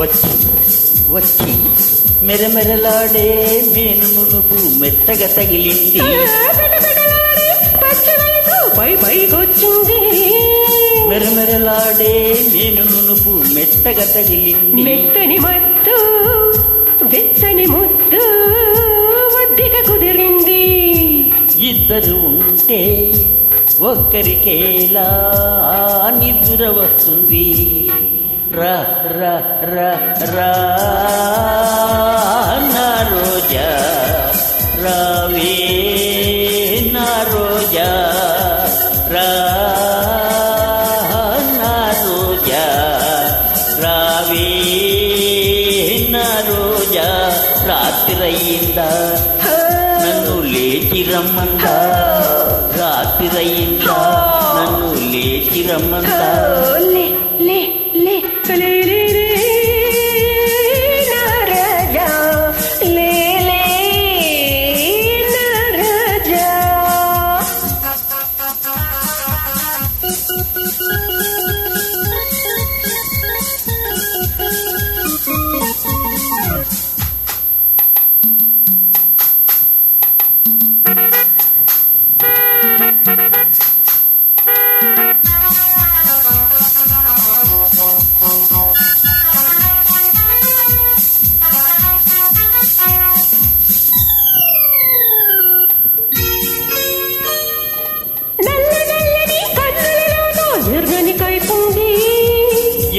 వచ్చి మెరమెరలాడే మేను నునుపు మెత్తగా తగిలింది. మెరమెరలాడే మేను నునుపు మెత్తగా తగిలింది. మెత్తని మత్తు వెచ్చని ముద్దు ఒద్దిక కుదిరింది. ఇద్దరు ఉంటే ఒక్కరికేలా నిద్ర వస్తుంది. రా రా రా రా నా రోజా రావే నా రోజా రా నా రోజా రావే నా రోజా రాత్రయ్యిందా నన్ను లేచి రమ్మందా? రాత్రయ్యిందా నన్ను లేచి రమ్మందా?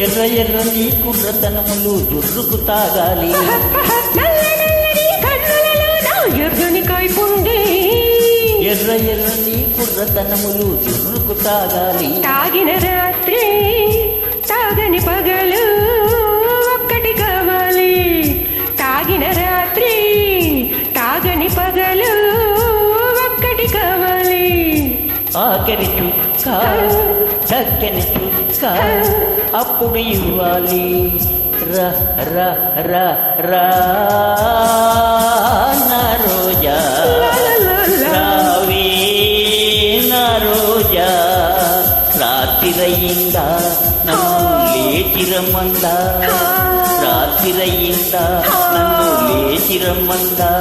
ఎర్ర ఎర్ర నీ కుర్రతనములు జుర్రుకు తాగాలి. ఎర్రని ఎర్ర ఎర్ర నీ కుర్రతనములు జుర్రుకు తాగాలి. తాగిన రాత్రి తాగని పగలు ఒక్కటి కావాలి. తాగిన రాత్రి తాగని పగలు ఒక్కటి కావాలి. ఆఖరి చుక్క చక్కని చుక్క అప్పుడు ఇవ్వాలి. రా రా రా రా. నా రోజా. రావే నా రోజా. రాత్రిరయ్యిందా నన్ను లేచి రాత్రిరయ్యిందా నన్ను లేచిరమ్మందా?